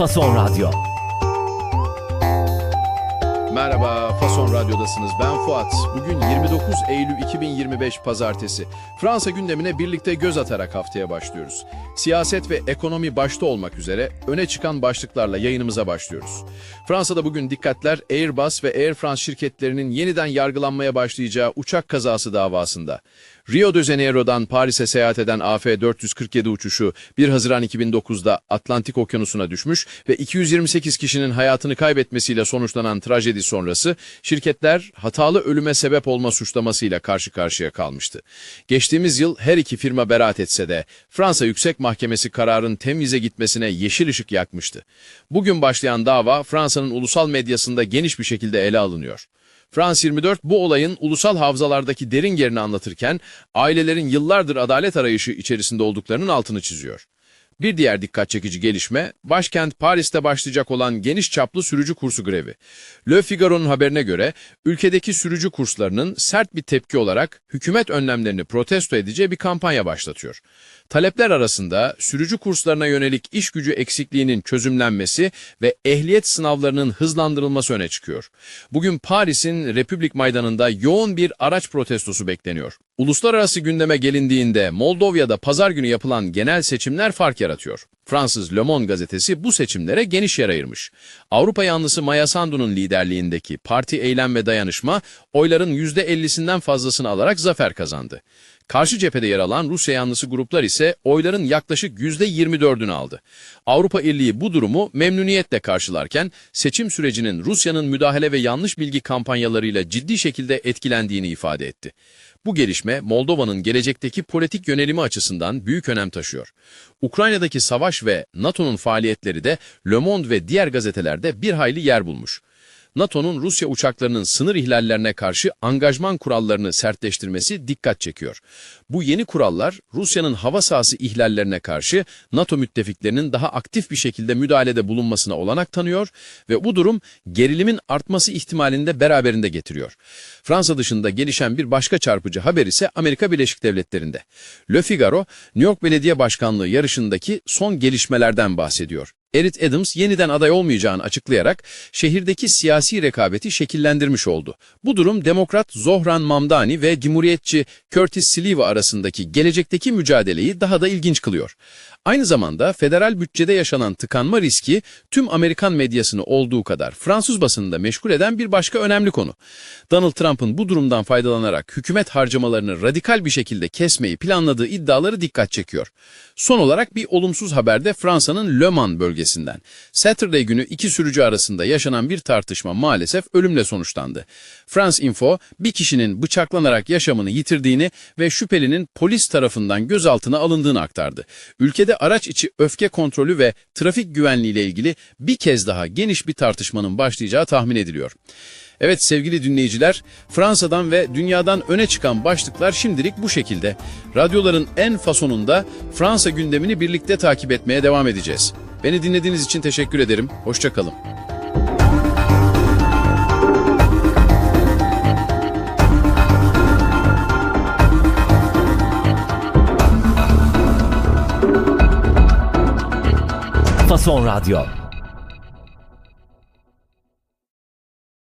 Fason Radyo. Merhaba, Fason Radyo'dasınız. Ben Fuat. Bugün 29 Eylül 2025 Pazartesi. Fransa gündemine birlikte göz atarak haftaya başlıyoruz. Siyaset ve ekonomi başta olmak üzere öne çıkan başlıklarla yayınımıza başlıyoruz. Fransa'da bugün dikkatler Airbus ve Air France şirketlerinin yeniden yargılanmaya başlayacağı uçak kazası davasında. Rio de Janeiro'dan Paris'e seyahat eden AF-447 uçuşu 1 Haziran 2009'da Atlantik Okyanusu'na düşmüş ve 228 kişinin hayatını kaybetmesiyle sonuçlanan trajedi sonrası şirketler hatalı ölüme sebep olma suçlamasıyla karşı karşıya kalmıştı. Geçtiğimiz yıl her iki firma beraat etse de Fransa Yüksek Mahkemesi kararın temize gitmesine yeşil ışık yakmıştı. Bugün başlayan dava Fransa'nın ulusal medyasında geniş bir şekilde ele alınıyor. France 24 bu olayın ulusal havzalardaki derin yerini anlatırken ailelerin yıllardır adalet arayışı içerisinde olduklarının altını çiziyor. Bir diğer dikkat çekici gelişme, başkent Paris'te başlayacak olan geniş çaplı sürücü kursu grevi. Le Figaro'nun haberine göre ülkedeki sürücü kurslarının sert bir tepki olarak hükümet önlemlerini protesto edeceği bir kampanya başlatıyor. Talepler arasında sürücü kurslarına yönelik iş gücü eksikliğinin çözümlenmesi ve ehliyet sınavlarının hızlandırılması öne çıkıyor. Bugün Paris'in Republik Meydanı'nda yoğun bir araç protestosu bekleniyor. Uluslararası gündeme gelindiğinde Moldova'da pazar günü yapılan genel seçimler fark yaratıyor. Fransız Le Monde gazetesi bu seçimlere geniş yer ayırmış. Avrupa yanlısı Maya Sandu'nun liderliğindeki Parti Eylem ve Dayanışma oyların %50'sinden fazlasını alarak zafer kazandı. Karşı cephede yer alan Rusya yanlısı gruplar ise oyların yaklaşık %24'ünü aldı. Avrupa İrliği bu durumu memnuniyetle karşılarken seçim sürecinin Rusya'nın müdahale ve yanlış bilgi kampanyalarıyla ciddi şekilde etkilendiğini ifade etti. Bu gelişme Moldova'nın gelecekteki politik yönelimi açısından büyük önem taşıyor. Ukrayna'daki savaş ve NATO'nun faaliyetleri de Le Monde ve diğer gazetelerde bir hayli yer bulmuş. NATO'nun Rusya uçaklarının sınır ihlallerine karşı angajman kurallarını sertleştirmesi dikkat çekiyor. Bu yeni kurallar Rusya'nın hava sahası ihlallerine karşı NATO müttefiklerinin daha aktif bir şekilde müdahalede bulunmasına olanak tanıyor ve bu durum gerilimin artması ihtimalini de beraberinde getiriyor. Fransa dışında gelişen bir başka çarpıcı haber ise Amerika Birleşik Devletleri'nde. Le Figaro, New York Belediye Başkanlığı yarışındaki son gelişmelerden bahsediyor. Eric Adams yeniden aday olmayacağını açıklayarak şehirdeki siyasi rekabeti şekillendirmiş oldu. Bu durum Demokrat Zohran Mamdani ve Cumhuriyetçi Curtis Sliwa arasındaki gelecekteki mücadeleyi daha da ilginç kılıyor. Aynı zamanda federal bütçede yaşanan tıkanma riski tüm Amerikan medyasını olduğu kadar Fransız basınında meşgul eden bir başka önemli konu. Donald Trump'ın bu durumdan faydalanarak hükümet harcamalarını radikal bir şekilde kesmeyi planladığı iddiaları dikkat çekiyor. Son olarak bir olumsuz haber de Fransa'nın Le Mans bölgesinden. Saturday günü iki sürücü arasında yaşanan bir tartışma maalesef ölümle sonuçlandı. France Info bir kişinin bıçaklanarak yaşamını yitirdiğini ve şüphelinin polis tarafından gözaltına alındığını aktardı. Ülkede araç içi öfke kontrolü ve trafik güvenliği ile ilgili bir kez daha geniş bir tartışmanın başlayacağı tahmin ediliyor. Evet sevgili dinleyiciler, Fransa'dan ve dünyadan öne çıkan başlıklar şimdilik bu şekilde. Radyoların en fasonunda Fransa gündemini birlikte takip etmeye devam edeceğiz. Beni dinlediğiniz için teşekkür ederim. Hoşçakalın. Fason Radyo.